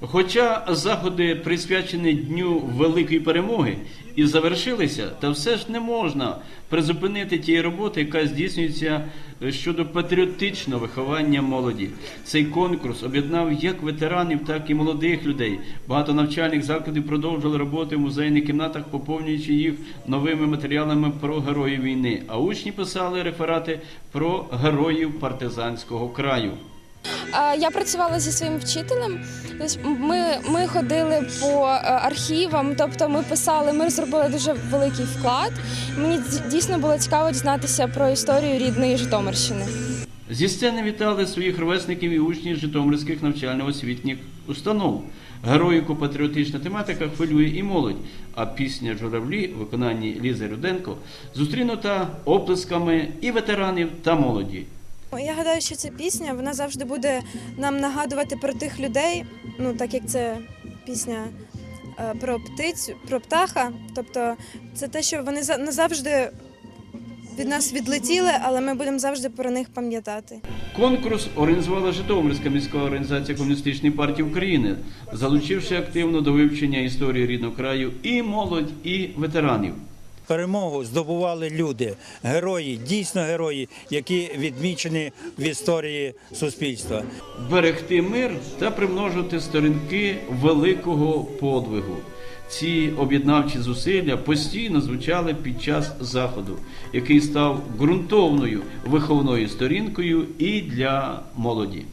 Хоча заходи присвячені Дню Великої Перемоги і завершилися, та все ж не можна призупинити тієї роботи, яка здійснюється е, щодо патріотичного виховання молоді. Цей конкурс об'єднав як ветеранів, так і молодих людей. Багато навчальних закладів продовжили роботи в музейних кімнатах, поповнюючи їх новими матеріалами про героїв війни. А учні писали реферати про героїв партизанського краю. А, Я працювала зі своїм вчителем. Тобто Ми, ми ходили по е, архівам, тобто ми писали, ми зробили дуже великий вклад. Мені дійсно було цікаво дізнатися про історію рідної Житомирщини. Зі сцени вітали своїх ровесників і учнів житомирських навчально-освітніх установ. Героїко-патріотична тематика хвилює і молодь, а пісня Журавлі в виконанні Лізи Руденко зустрінута оплесками і ветеранів та молоді. Я гадаю, що ця пісня вона завжди буде нам нагадувати про тих людей, ну так як це пісня е, про птицю, про птаха. Тобто це те, що вони за- назавжди від нас відлетіли, але ми будемо завжди про них пам'ятати. Конкурс організувала Житомирська міська організація Комуністичної партії України, залучивши активно до вивчення історії рідного краю і молодь, і ветеранів. Перемогу здобували люди, герої, дійсно герої, які відмічені в історії суспільства. берегти мир та примножити сторінки великого подвигу. Ці об'єднавчі зусилля постійно звучали під час заходу, який став ґрунтовною виховною сторінкою і для молоді.